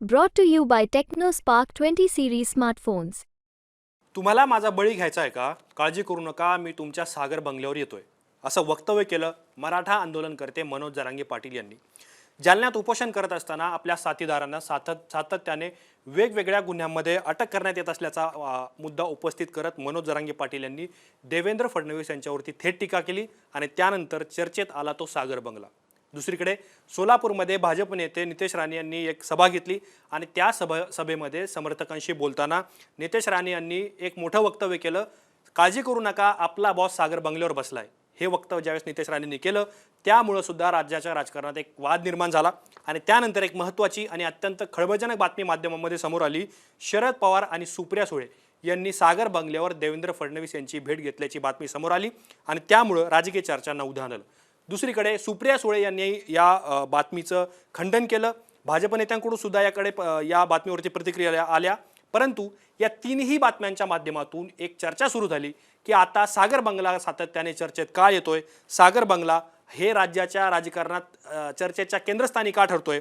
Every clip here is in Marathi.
Brought to you by Tecno Spark twenty series smartphones तुम्हाला माझा बळी घ्यायचा आहे का? काळजी करू नका मी तुमच्या सागर बंगल्यावर येतोय. असं वक्तव्य केलं मराठा आंदोलनकर्ते मनोज जरांगे पाटील यांनी. जालन्यात उपोषण करत असताना आपल्या साथीदारांना सातत सातत्याने वेगवेगळ्या गुन्ह्यांमध्ये अटक करण्यात येत असल्याचा मुद्दा उपस्थित करत मनोज जरांगे पाटील यांनी देवेंद्र फडणवीस यांच्यावरती थेट टीका केली आणि त्यानंतर चर्चेत आला तो सागर बंगला. दुसरीकडे सोलापूरमध्ये भाजप नेते नितेश राणे यांनी एक सभा घेतली आणि त्या सभा सभेमध्ये समर्थकांशी बोलताना नितेश राणे यांनी एक मोठं वक्तव्य केलं काळजी करू नका आपला बॉस सागर बंगल्यावर बसलाय. हे वक्तव्य ज्यावेळेस नितेश राणेंनी केलं त्यामुळं सुद्धा राज्याच्या राजकारणात एक वाद निर्माण झाला. आणि त्यानंतर एक महत्त्वाची आणि अत्यंत खळबळजनक बातमी माध्यमांमध्ये समोर आली शरद पवार आणि सुप्रिया सुळे यांनी सागर बंगल्यावर देवेंद्र फडणवीस यांची भेट घेतल्याची बातमी समोर आली आणि त्यामुळं राजकीय चर्चांना उधाण आलं. दुसरीकडे सुप्रिया सुळे यांनी या बातमीचं खंडन केलं. भाजप नेत्यांकडून सुद्धा याकडे या बातमीवरती प्रतिक्रिया आल्या- परंतु या तीनही बातम्यांच्या माध्यमातून एक चर्चा सुरू झाली की आता सागर बंगला सातत्याने चर्चेत का येतोय? सागर बंगला हे राज्याच्या राजकारणात चर्चेच्या केंद्रस्थानी का ठरतोय?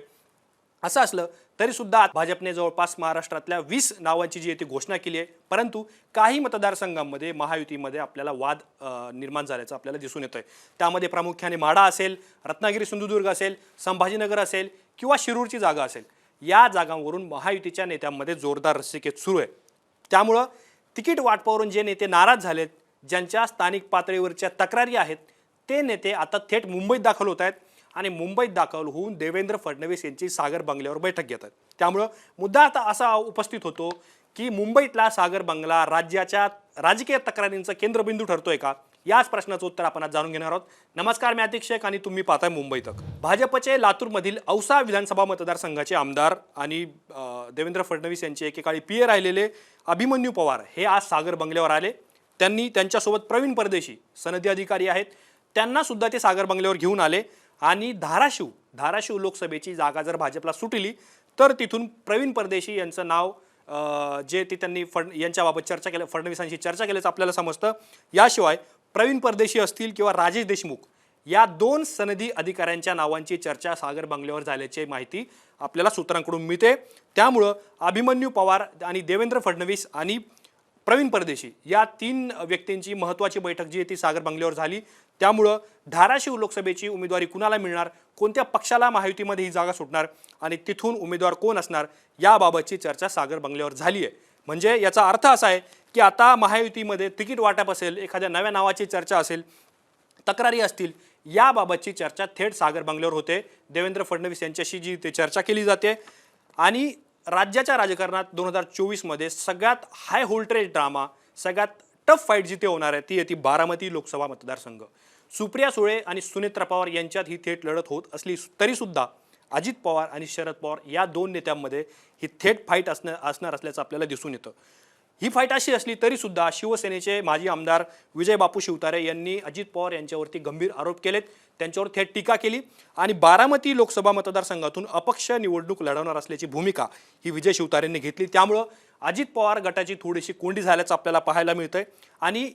असं असलं तरीसुद्धा भाजपने जवळपास महाराष्ट्रातल्या वीस नावांची जी आहे ती घोषणा केली आहे. परंतु काही मतदारसंघांमध्ये महायुतीमध्ये आपल्याला वाद निर्माण झाल्याचं आपल्याला दिसून येतोय. त्यामध्ये प्रामुख्याने माडा असेल रत्नागिरी सिंधुदुर्ग असेल संभाजीनगर असेल किंवा शिरूरची जागा असेल या जागांवरून महायुतीच्या नेत्यांमध्ये जोरदार रस्सिकेत सुरू आहे. त्यामुळं तिकीट वाटपावरून जे नेते नाराज झालेत ज्यांच्या स्थानिक पातळीवरच्या तक्रारी आहेत ते नेते आता थेट मुंबईत दाखल होत आहेत. आणि मुंबईत दाखल होऊन देवेंद्र फडणवीस यांची सागर बंगल्यावर बैठक घेतात. त्यामुळं मुद्दा आता असा उपस्थित होतो की मुंबईतला सागर बंगला राज्याच्या राजकीय तक्रारींचं केंद्रबिंदू ठरतोय का? याच प्रश्नाचं उत्तर आपण आज जाणून घेणार आहोत. नमस्कार मी अतिक्षेक आणि तुम्ही पाहताय मुंबई तक. भाजपचे लातूरमधील औसा विधानसभा मतदारसंघाचे आमदार आणि देवेंद्र फडणवीस यांचे एकेकाळी पिये राहिलेले अभिमन्यू पवार हे आज सागर बंगल्यावर आले. त्यांनी त्यांच्यासोबत प्रवीण परदेशी सनदी अधिकारी आहेत. त्यांना सुद्धा ते सागर बंगल्यावर घेऊन आले. आणि धाराशिव धाराशिव लोकसभेची जागा जर भाजपला सुटली तर तिथून प्रवीण परदेशी यांचं नाव जे ते त्यांनी फड यांच्याबाबत चर्चा केल्या फडणवीसांशी चर्चा केल्याचं आपल्याला समजतं. याशिवाय प्रवीण परदेशी असतील किंवा राजेश देशमुख या दोन सनदी अधिकाऱ्यांच्या नावांची चर्चा सागर बंगल्यावर झाल्याची माहिती आपल्याला सूत्रांकडून मिळते. त्यामुळं अभिमन्यू पवार आणि देवेंद्र फडणवीस आणि प्रवीण परदेशी या तीन व्यक्तींची महत्त्वाची बैठक जी आहे ती सागर बंगल्यावर झाली. त्यामुळं धाराशिव लोकसभेची उमेदवारी कुणाला मिळणार? कोणत्या पक्षाला महायुतीमध्ये ही जागा सुटणार? आणि तिथून उमेदवार कोण असणार? याबाबतची चर्चा सागर बंगल्यावर झाली आहे. म्हणजे याचा अर्थ असा आहे की आता महायुतीमध्ये तिकीट वाटप असेल एखाद्या नव्या नावाची चर्चा असेल तक्रारी असतील याबाबतची चर्चा थेट सागर बंगल्यावर होते. देवेंद्र फडणवीस यांच्याशी जी ते चर्चा केली जाते. आणि राज्याच्या राजकारणात दोन हजार चोवीसमध्ये सगळ्यात हाय होल्टेज ड्रामा सगळ्यात टफ फाईट जिथे होणार आहे ती येते बारामती लोकसभा मतदारसंघ. सुप्रिया सुळे आणि सुनेत्रा पवार यांच्यात ही थेट लढत होत असली तरीसुद्धा अजित पवार आणि शरद पवार या दोन नेत्यांमध्ये ही थेट फाईट असणं असणार असल्याचं आपल्याला दिसून येतं. ही फाईट अशी असली तरी सुद्धा शिवसेनेचे माजी आमदार विजय बापू शिवतारे यांनी अजित पवार यांच्यावरती गंभीर आरोप केलेत. त्यांच्यावर थेट टीका केली आणि बारामती लोकसभा मतदारसंघातून अपक्ष निवडणूक लढवणार असल्याची भूमिका ही विजय शिवतारेंनी घेतली. त्यामुळं अजित पवार गटाची थोडीशी कोंडी झाल्याचं आपल्याला पाहायला मिळतंय. आणि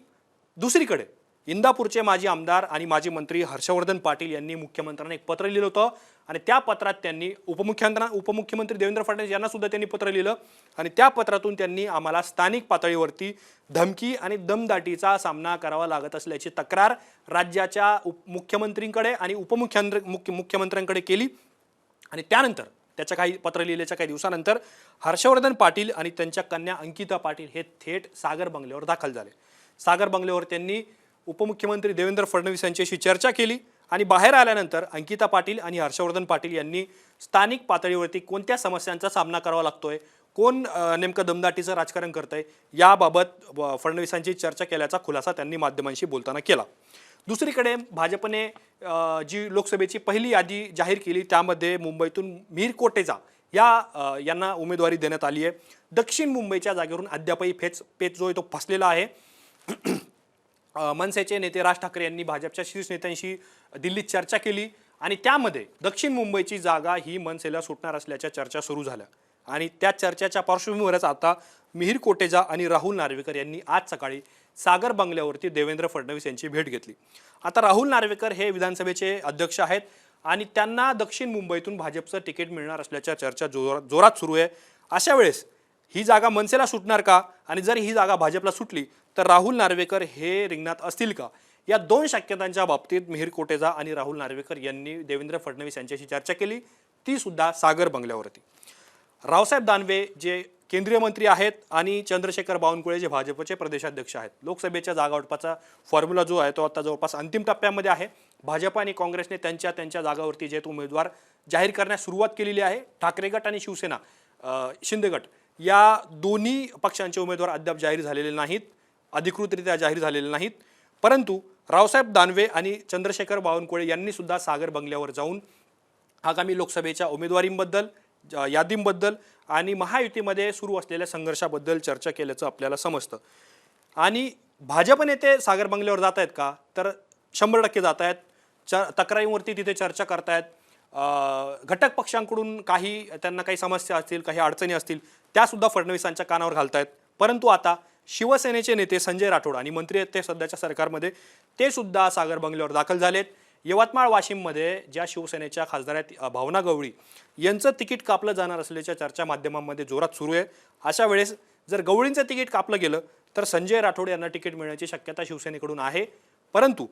दुसरीकडे इंदापूरचे माजी आमदार आणि माजी मंत्री हर्षवर्धन पाटील यांनी मुख्यमंत्र्यांना एक पत्र लिहिलं होतं. आणि त्या पत्रात त्यांनी उपमुख्यमंत्र्यांना उपमुख्यमंत्री देवेंद्र फडणवीस यांना सुद्धा त्यांनी पत्र लिहिलं. आणि त्या पत्रातून त्यांनी आम्हाला स्थानिक पातळीवरती धमकी आणि दमदाटीचा सामना करावा लागत असल्याची तक्रार राज्याच्या उप मुख्यमंत्रींकडे आणि उपमुख्यमंत्री मुख्य मुख्यमंत्र्यांकडे केली. आणि त्यानंतर त्याच्या काही पत्र लिहिल्याच्या काही दिवसानंतर हर्षवर्धन पाटील आणि त्यांच्या कन्या अंकिता पाटील हे थेट सागर बंगल्यावर दाखल झाले. सागर बंगल्यावर त्यांनी उपमुख्यमंत्री देवेंद्र फडणवीस यांच्याशी चर्चा केली आणि बाहेर आल्यानंतर अंकिता पाटील आणि हर्षवर्धन पाटील यांनी स्थानिक पातळीवरती कोणत्या समस्यांचा सामना करावा लागतोय कोण नेमकं दमदाटीचं राजकारण करतंय याबाबत फडणवीसांची चर्चा केल्याचा खुलासा त्यांनी माध्यमांशी बोलताना केला. दुसरीकडे भाजपने जी लोकसभेची पहिली यादी जाहीर केली त्यामध्ये मुंबईतून मीर कोटेचा या यांना उमेदवारी देण्यात आली आहे. दक्षिण मुंबईच्या जागेवरून अद्यापही फेच पेच जो आहे तो फसलेला आहे. मनसेचे नेते राज ठाकरे यांनी भाजपच्या शीर्ष नेत्यांशी दिल्लीत चर्चा केली आणि त्यामध्ये दक्षिण मुंबईची जागा ही मनसेला सुटणार असल्याच्या चर्चा सुरू झाल्या. आणि त्या चर्चेच्या पार्श्वभूमीवरच आता मिहीर कोटेजा आणि राहुल नार्वेकर यांनी आज सकाळी सागर बंगल्यावरती देवेंद्र फडणवीस यांची भेट घेतली. आता राहुल नार्वेकर हे विधानसभेचे अध्यक्ष आहेत आणि त्यांना दक्षिण मुंबईतून भाजपचं तिकीट मिळणार असल्याच्या चर्चा जोरात जोरात सुरू आहे. अशा वेळेस ही जागा मनसेला सुटणार का? आणि जर ही जागा भाजपला सुटली तर राहुल नार्वेकर हे रिंगणात असतील का? या दोन शक्यतांच्या बाबतीत मिहिर कोटेजा आणि राहुल नार्वेकर यांनी देवेंद्र फडणवीस यांच्याशी चर्चा केली. ती सुद्धा सागर बंगल्यावरती. रावसाहेब दानवे जे केंद्रीय मंत्री आहेत आणि चंद्रशेखर बावनकुळे जे भाजपचे प्रदेशाध्यक्ष आहेत. लोकसभेच्या जागा वाटपाचा फॉर्म्युला जो आहे तो आता जवळपास अंतिम टप्प्यामध्ये आहे. भाजप आणि काँग्रेसने त्यांच्या त्यांच्या जागावरती जे उमेदवार जाहीर करण्यास सुरुवात केलेली आहे. ठाकरे गट आणि शिवसेना शिंदे गट. या दोन्ही पक्षांचे उमेदवार अद्याप जाहीर झालेले नाहीत अधिकृतरित्या जाहीर झालेले नाहीत. परंतु रावसाहेब दानवे आणि चंद्रशेखर बावनकुळे यांनी सुद्धा सागर बंगल्यावर जाऊन आगामी लोकसभेच्या उमेदवारींबद्दल यादींबद्दल आणि महायुतीमध्ये सुरू असलेल्या संघर्षाबद्दल चर्चा केल्याचं आपल्याला समजतं. आणि भाजप नेते सागर बंगल्यावर जात आहेत का? तर शंभर टक्के जात आहेत च तक्रारींवरती तिथे चर्चा करतायत. घटक पक्षांकडून काही त्यांना काही समस्या असतील काही अडचणी असतील त्यासुद्धा फडणवीसांच्या कानावर घालतायत. परंतु आता शिवसेनेचे नेते संजय राठोड आणि मंत्री आहेत ते सध्याच्या सरकारमध्ये ते सुद्धा सागर बंगल्यावर दाखल झालेत. यवतमाळ वाशिममध्ये ज्या शिवसेनेच्या खासदार आहेत भावना गवळी यांचं तिकीट कापलं जाणार असल्याच्या चर्चा माध्यमांमध्ये जोरात सुरू आहे. अशा वेळेस जर गवळींचं तिकीट कापलं गेलं तर संजय राठोड यांना तिकीट मिळण्याची शक्यता शिवसेनेकडून आहे. परंतु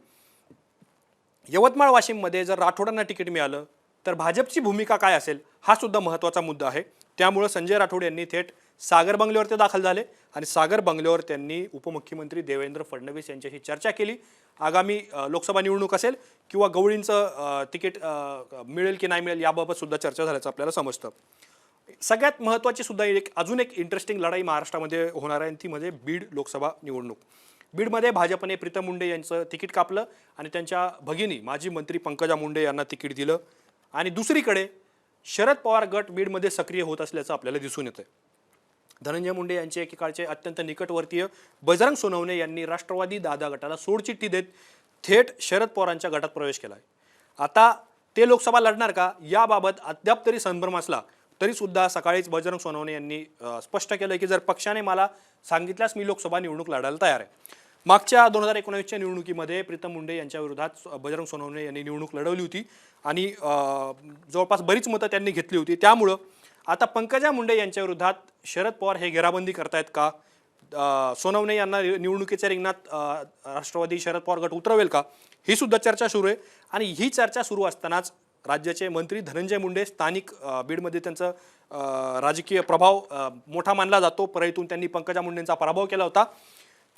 यवतमाळ वाशिममध्ये जर राठोडांना तिकीट मिळालं तर भाजपची भूमिका काय असेल हा सुद्धा महत्त्वाचा मुद्दा आहे. त्यामुळं संजय राठोड यांनी थेट सागर बंगल्यावर ते दाखल झाले आणि सागर बंगल्यावर त्यांनी उपमुख्यमंत्री देवेंद्र फडणवीस यांच्याशी चर्चा केली. आगामी लोकसभा निवडणूक असेल किंवा गवळींचं तिकीट मिळेल की नाही मिळेल याबाबत सुद्धा चर्चा झाल्याचं आपल्याला समजतं. सगळ्यात महत्त्वाची सुद्धा एक अजून एक इंटरेस्टिंग लढाई महाराष्ट्रामध्ये होणार आहे आणि ती म्हणजे बीड लोकसभा निवडणूक. बीडमध्ये भाजपने प्रीतम मुंडे यांचं तिकीट कापलं आणि त्यांच्या भगिनी माजी मंत्री पंकजा मुंडे यांना तिकीट दिलं. आणि दुसरीकडे शरद पवार गट बीडमध्ये सक्रिय होत असल्याचं आपल्याला दिसून येतं धनंजय मुंडे यांचे एकेकाळचे अत्यंत निकटवर्तीय बजरंग सोनवणे यांनी राष्ट्रवादी दादा गटाला सोडचिठ्ठी देत थेट शरद पवारांच्या गटात प्रवेश केला आहे आता ते लोकसभा लढणार का? याबाबत अद्याप तरी संभ्रम असला तरी सुद्धा सकाळीच बजरंग सोनवणे यांनी स्पष्ट केलं की जर पक्षाने मला सांगितल्यास मी लोकसभा निवडणूक लढायला तयार आहे. मागच्या दोन हजार एकोणावीसच्या निवडणुकीमध्ये प्रीतम मुंडे यांच्या विरोधात बजरंग सोनवणे यांनी निवडणूक लढवली होती आणि जवळपास बरीच मतं त्यांनी घेतली होती. त्यामुळं आता पंकजा मुंडे यांच्या विरोधात शरद पवार हे घेराबंदी करतायत का? सोनवणे यांना निवडणुकीच्या रिंगणात राष्ट्रवादी शरद पवार गट उतरवेल का? ही सुद्धा चर्चा सुरू आहे आणि ही चर्चा सुरू असतानाच राज्याचे मंत्री धनंजय मुंडे स्थानिक बीडमध्ये त्यांचं राजकीय प्रभाव मोठा मानला जातो. परळीतून त्यांनी पंकजा मुंडेंचा पराभव केला होता.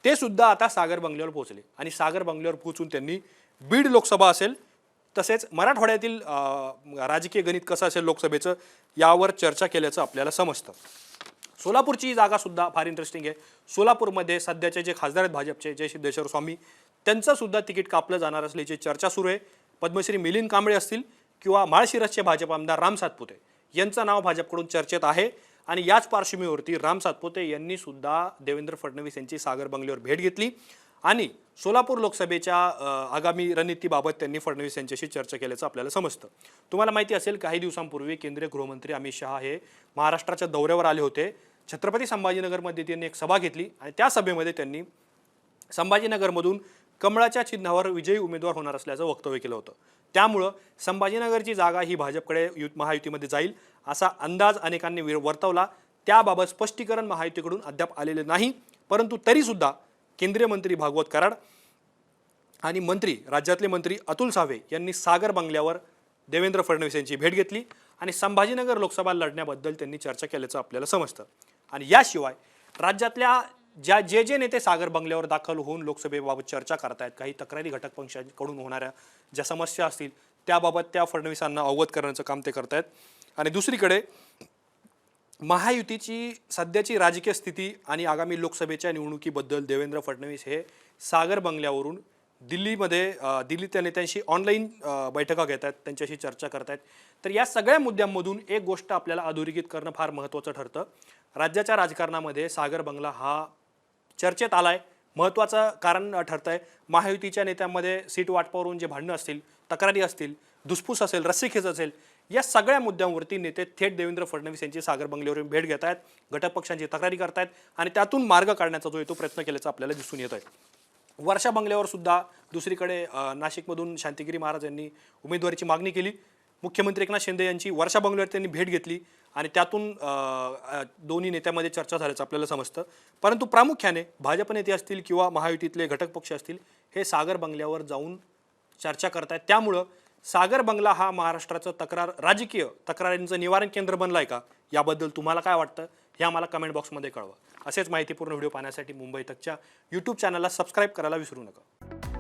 ते सुद्धा आता सागर बंगल्यावर पोहोचले. आणि सागर बंगल्यावर पोहोचून त्यांनी बीड लोकसभा असेल तसेच मराठवाड्यातील राजकीय गणित कसं असेल लोकसभेचं यावर चर्चा केल्याचं आपल्याला समजतं. सोलापूरची ही फार इंटरेस्टिंग आहे. सोलापूरमध्ये सध्याचे जे खासदार आहेत भाजपचे जय सिद्धेश्वर स्वामी त्यांचंसुद्धा तिकीट कापलं जाणार असल्याची चर्चा सुरू आहे. पद्मश्री मिलिंद कांबळे असतील किंवा माळशिरसचे भाजप आमदार राम सातपुते यांचं नाव भाजपकडून चर्चेत आहे. आणि याच पार्श्वभूमीवरती राम सातपुते यांनी सुद्धा देवेंद्र फडणवीस यांची सागर बंगल्यावर भेट घेतली. आणि सोलापूर लोकसभेच्या आगामी रणनीतीबाबत त्यांनी फडणवीस यांच्याशी चर्चा केल्याचं आपल्याला समजतं. तुम्हाला माहिती असेल काही दिवसांपूर्वी केंद्रीय गृहमंत्री अमित शहा हे महाराष्ट्राच्या दौऱ्यावर आले होते. छत्रपती संभाजीनगरमध्ये त्यांनी एक सभा घेतली आणि त्या सभेमध्ये त्यांनी संभाजीनगरमधून कमळाच्या चिन्हावर विजयी उमेदवार होणार असल्याचं वक्तव्य केलं होतं. त्यामुळं संभाजीनगरची जागा ही भाजपकडे यु महायुतीमध्ये जाईल असा अंदाज अनेकांनी विर- वर्तवला. त्याबाबत स्पष्टीकरण महायुतीकडून अद्याप आलेले नाही. परंतु तरीसुद्धा केंद्रीय मंत्री भागवत कराड आणि मंत्री राज्यातले मंत्री अतुल सावे यांनी सागर बंगल्यावर देवेंद्र फडणवीस यांची भेट घेतली आणि संभाजीनगर लोकसभा लढण्याबद्दल त्यांनी चर्चा केल्याचं आपल्याला समजतं. आणि याशिवाय राज्यातल्या ज्या जे जे नेते सागर बंगल्यावर दाखल होऊन लोकसभेबाबत चर्चा करतायत काही तक्रारी घटक पक्षांकडून होणाऱ्या ज्या समस्या असतील त्याबाबत त्या फडणवीसांना अवगत करण्याचं काम ते करतायत. आणि दुसरीकडे महायुतीची सध्याची राजकीय स्थिती आणि आगामी लोकसभेच्या निवडणुकीबद्दल देवेंद्र फडणवीस हे सागर बंगल्यावरून दिल्लीमध्ये दिल्लीतल्या नेत्यांशी ऑनलाईन बैठका घेत आहेत त्यांच्याशी चर्चा करत आहेत तर या सगळ्या मुद्द्यांमधून एक गोष्ट आपल्याला अधोरेखित करणं फार महत्त्वाचं ठरतं. राज्याच्या राजकारणामध्ये सागर बंगला हा चर्चेत आलाय. महत्त्वाचं कारण ठरतंय. महायुतीच्या नेत्यांमध्ये सीट वाटपावरून जे भांडणं असतील तक्रारी असतील धुसफूस असेल रस्सीखेच असेल या सगळ्या मुद्द्यांवरती नेते थेट देवेंद्र फडणवीस यांची सागर बंगल्यावरून भेट घेत आहेत. घटक पक्षांची तक्रारी करतायत आणि त्यातून मार्ग काढण्याचा जो आहे तो प्रयत्न केल्याचा आपल्याला दिसून येत आहे वर्षा बंगल्यावर सुद्धा दुसरीकडे नाशिकमधून शांतिगिरी महाराज यांनी उमेदवारीची मागणी केली. मुख्यमंत्री एकनाथ शिंदे यांची वर्षा बंगल्यावर त्यांनी भेट घेतली आणि त्यातून दोन्ही नेत्यामध्ये चर्चा झाल्याचं आपल्याला समजतं. परंतु प्रामुख्याने भाजप नेते असतील किंवा महायुतीतले घटक पक्ष असतील हे सागर बंगल्यावर जाऊन चर्चा करतायत. त्यामुळं सागर बंगला हा महाराष्ट्राचं तक्रार राजकीय तक्रारींचं निवारण केंद्र बनलं आहे का? याबद्दल तुम्हाला काय वाटतं? हे आम्हाला कमेंट बॉक्समध्ये कळवा. असेच माहितीपूर्ण व्हिडिओ पाहण्यासाठी मुंबई तकच्या यूट्यूब चॅनलला सबस्क्राईब करायला विसरू नका.